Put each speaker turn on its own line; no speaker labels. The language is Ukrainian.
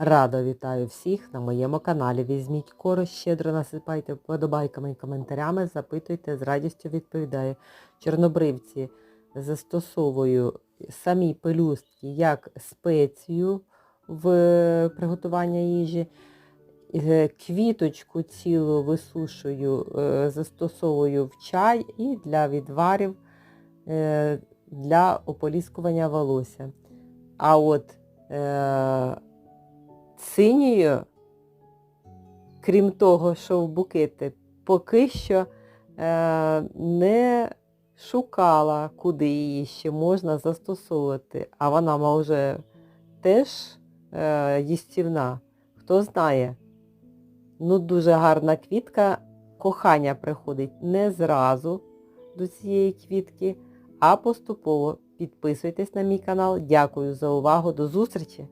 Радо вітаю всіх на моєму каналі. Візьміть коро, щедро насипайте вподобайками і коментарями, запитуйте, з радістю відповідаю. Чорнобривці застосовую самі пелюстки як спецію в приготування їжі. Е, Квіточку цілу висушую, е, застосовую в чай і для відварів е, для ополіскування волосся. А от синьою, крім того, що в букети, поки що е, не шукала, куди її ще можна застосовувати. А вона може теж е, їстівна. Хто знає. Ну, дуже гарна квітка. Кохання приходить не зразу до цієї квітки, а поступово. Підписуйтесь на мій канал. Дякую за увагу. До зустрічі!